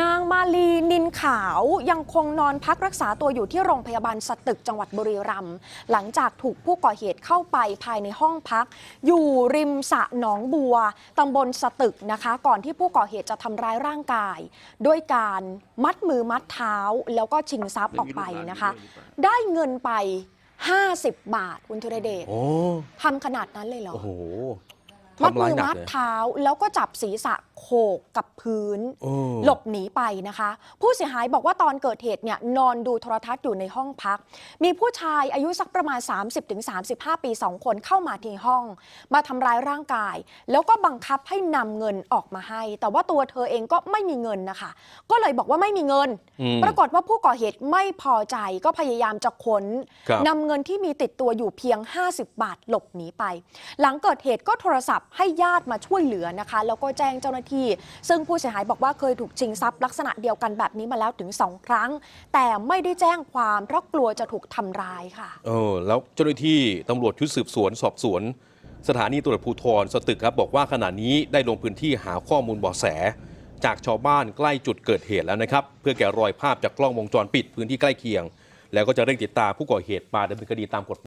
นางมาลีนินขาวยังคงนอนพักรักษาตัวอยู่ที่โรงพยาบาลสตึกจังหวัดบุรีรัมย์หลังจากถูกผู้ก่อเหตุเข้าไปภายในห้องพัก อยู่ริมสระหนองบัวตำบลสตึกนะคะ ก่อนที่ผู้ก่อเหตุจะทำร้ายร่างกาย ด้วยการมัดมือมัดเท้าแล้วก็ชิงทรัพย์ออกไปนะคะ ได้เงินไป 50 บาทคุณธุรเดชโอ้ทำขนาดนั้นเลยเหรอโอ้โห มัดทำร้ามืยอหนักมัดเลยเท้าแล้วก็จับศีรษะโขกกับพื้นโอ้หลบหนีไปนะคะ ผู้เสียหายบอกว่าตอนเกิดเหตุเนี่ยนอนดูโทรทัศน์อยู่ในห้องพัก มีผู้ชายอายุสักประมาณ 30-35 ปี 2 คนเข้ามาที่ห้อง มาทำร้ายร่างกาย แล้วก็บังคับให้นำเงินออกมาให้ แต่ว่าตัวเธอเองก็ไม่มีเงินนะคะ ก็เลยบอกว่าไม่มีเงินอืมปรากฏว่าผู้ก่อเหตุไม่พอใจก็พยายามจะค้นครับนำเงินที่มีติดตัวอยู่เพียง 50 บาทหลบหนีไป หลังเกิดเหตุก็โทรศัพท์ให้ญาติมาช่วยเหลือนะคะ แล้วก็แจ้งเจ้าหน้าที่ ซึ่งผู้เสียหายบอกว่าเคยถูกชิงทรัพย์ลักษณะเดียวกันแบบนี้มาแล้วถึง 2 ครั้ง แต่ไม่ได้แจ้งความเพราะกลัวจะถูกทำร้ายค่ะ เออแล้วเจ้าหน้าที่ตำรวจชุดสืบสวนสอบสวน สถานีตำรวจภูธรสตึกครับบอกว่าขณะนี้ได้ลงพื้นที่หาข้อมูลเบาะแส จากชาวบ้านใกล้จุดเกิดเหตุแล้วนะครับ เพื่อแกะรอยภาพจากกล้องวงจรปิดพื้นที่ใกล้เคียง แล้วก็จะเร่งติดตามผู้ก่อเหตุมาดำเนินคดีตามกฎหมาย